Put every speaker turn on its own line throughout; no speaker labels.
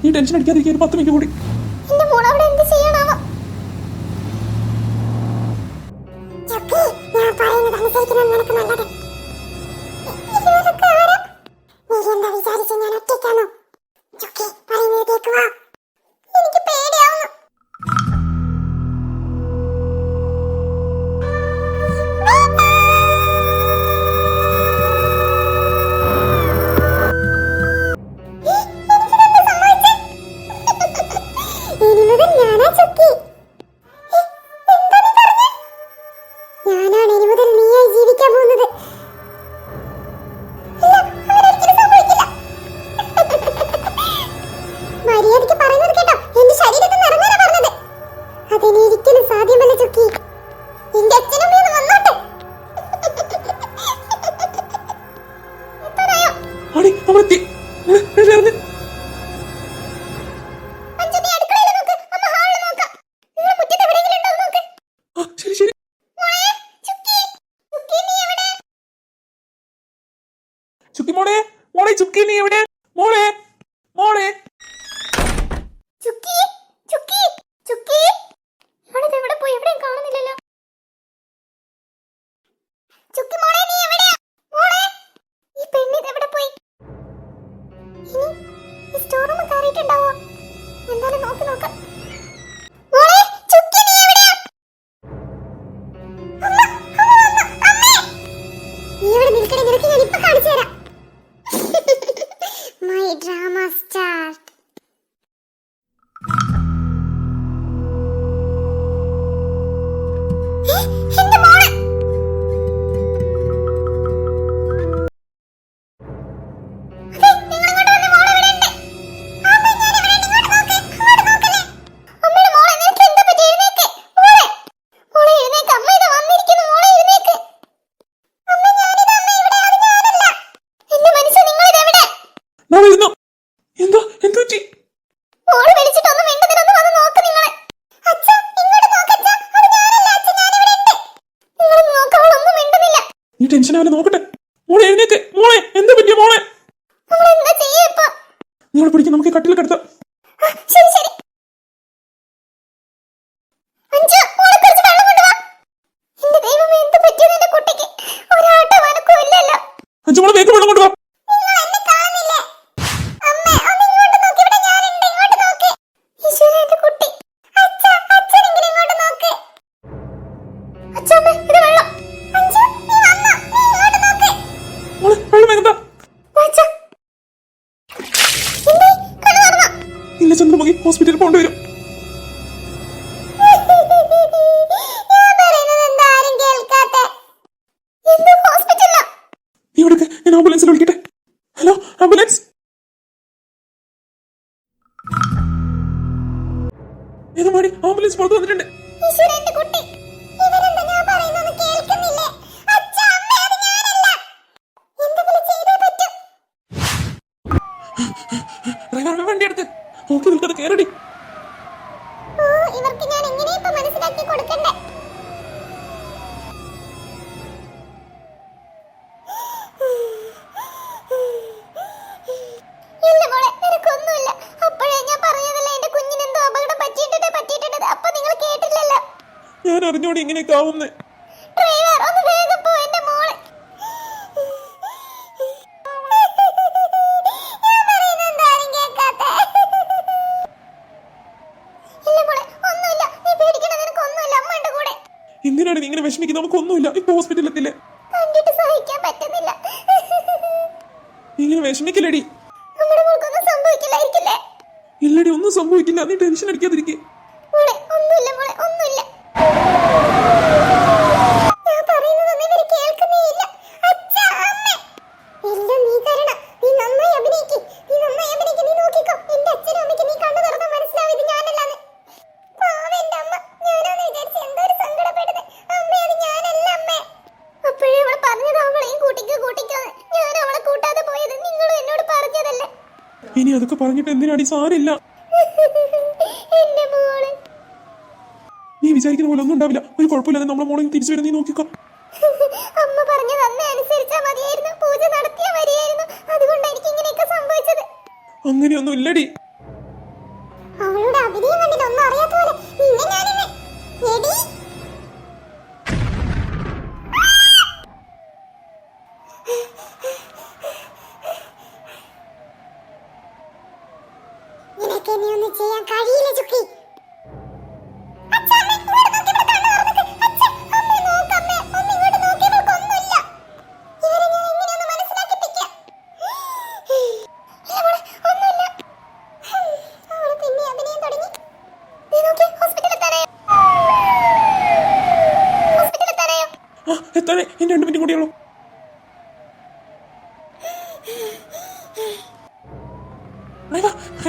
നീ
ടെൻഷൻ അടിക്കാതിരിക്കുക ഒരു പത്ത് മിനിറ്റ് കൂടി.
ഞാൻ പറയുന്നത് അനുസരിക്കണം നിനക്ക് ചുക്കി മോളെ
മോളെ ചുക്കി നീ എവിടെ? മോളെ മോളെ.
ചുക്കി ചുക്കി ചുക്കി. പോയി? കാണുന്നില്ലല്ലോ. ചുക്കി നീ എവിടെയാ? ഈ എവിടെ പോയി? ഇനി ഈ നോക്കി ഇപ്പൊ
അവനെ നോക്കട്ടെ. മോളെ എഴുന്നേക്ക്. മോളെ എന്ത് പറ്റിയ മോളെ? നിങ്ങൾ പിടിക്കും നമുക്ക് കട്ടിൽ കിടത്താം ഇല്ല ചന്ദ്രമുഖി ഹോസ്പിറ്റലിൽ പോകേണ്ടി വരും
ഞാൻ
വിളിക്കട്ടെ. ഹലോ ആംബുലൻസ് ആംബുലൻസ് പുറത്ത് വന്നിട്ടുണ്ട്.
ഞാൻ
അറിഞ്ഞോടി ഇങ്ങനെയൊക്കെ
ആവും
എന്തിനാണ് നീ ഇങ്ങനെ വിഷമിക്കുന്നത്
നമുക്ക് ഒന്നുമില്ല ഇപ്പൊ
ഹോസ്പിറ്റലെത്തില്ലേ ഇങ്ങനെ വിഷമിക്കില്ലടി ഇല്ലടി ഒന്നും സംഭവിക്കില്ല. നീ ടെൻഷൻ അടിക്കാതിരിക്കേ. ഇനി അതൊക്കെ പറഞ്ഞിട്ട് എന്തിനാടി സാരില്ല?
നീ വിചാരിക്കുന്ന പോലെ ഒന്നും ഉണ്ടാവില്ല. ഒരു കുഴപ്പമില്ലാതെ നമ്മളെ മോളെ തിരിച്ചു വരുന്ന നീ നോക്കിക്കോ.
അമ്മ പറഞ്ഞു അനുസരിച്ചാ മതിയായിരുന്നു. പൂജ നടത്തിയ വരിയായിരുന്നു അതുകൊണ്ടാണ് എനിക്ക് ഇങ്ങനെയൊക്കെ സംഭവിച്ചത്.
അങ്ങനെയൊന്നും ഇല്ലടി. എത്താനേ ഇനി രണ്ട് മിനിറ്റ് കൂടിയുള്ളൂ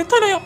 എത്താനായോ?